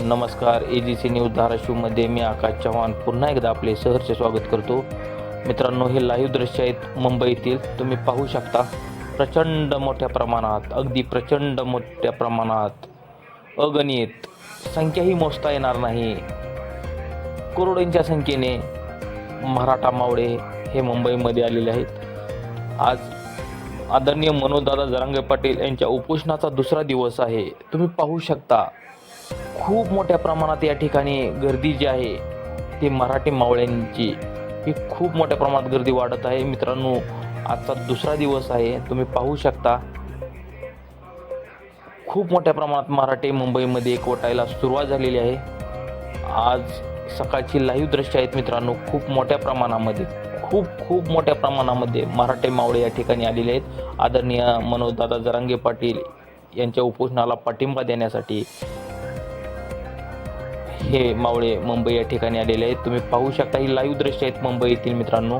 नमस्कार A G C news धाराशिवमध्ये मी आकाश चव्हाण. पुन्हा एकदा आपले सहर्ष स्वागत करतो. मित्रांनो हे लाईव्ह दृश्य आहेत मुंबईतील. तुम्ही पाहू शकता प्रचंड मोठ्या प्रमाणात अगदी प्रचंड मोठ्या प्रमाणात अगणित संख्याही मोजता येणार नाही. करोडींच्या संख्येने मराठा मावळे हे मुंबईमध्ये आलेले आहेत. आज आदरणीय मनोजदादा जरांगे पाटील यांच्या उपोषणाचा दुसरा दिवस आहे. तुम्ही पाहू शकता खूप मोठ्या प्रमाणात या ठिकाणी गर्दी जी आहे ती मराठी मावळ्यांची ही खूप मोठ्या प्रमाणात गर्दी वाढत आहे. मित्रांनो आजचा दुसरा दिवस आहे. तुम्ही पाहू शकता खूप मोठ्या प्रमाणात मराठी मुंबईमध्ये एकवटायला सुरुवात झालेली आहे. आज सकाळची लाईव्ह दृश्य आहेत मित्रांनो खूप मोठ्या प्रमाणामध्ये खूप खूप मोठ्या प्रमाणामध्ये मराठे मावळे या ठिकाणी आलेले आहेत. आदरणीय मनोजदादा जरांगे पाटील यांच्या उपोषणाला पाठिंबा देण्यासाठी हे मावळे मुंबई या ठिकाणी आलेले आहेत. तुम्ही पाहू शकता ही लाईव्ह दृश्य आहेत मुंबई येथील मित्रांनो.